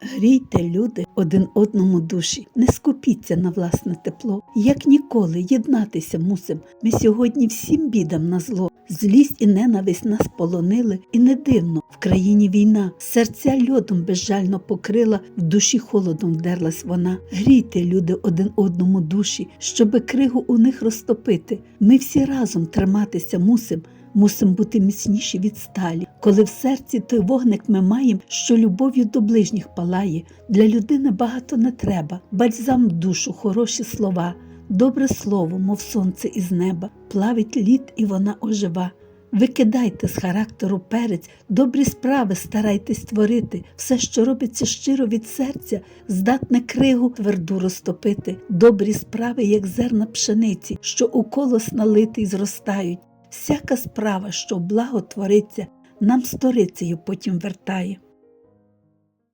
Грійте, люди, один одному душі, не скупіться на власне тепло. Як ніколи єднатися мусим. Ми сьогодні всім бідам на зло. Злість і ненависть нас полонили, і не дивно, в країні війна, серця льодом безжально покрила, в душі холодом вдерлась вона. Грійте, люди, один одному душі, щоби кригу у них розтопити. Ми всі разом триматися мусим. Мусим бути міцніші від сталі, коли в серці той вогник ми маєм, що любов'ю до ближніх палає. Для людини багато не треба, бальзам душу, хороші слова, добре слово, мов сонце із неба, плавить лід, і вона ожива. Викидайте з характеру перець, добрі справи старайтесь творити, все, що робиться щиро від серця, здатне кригу тверду розтопити, добрі справи, як зерна пшениці, що у колос налитий зростають. Всяка справа, що благо твориться, нам сторицею потім вертає.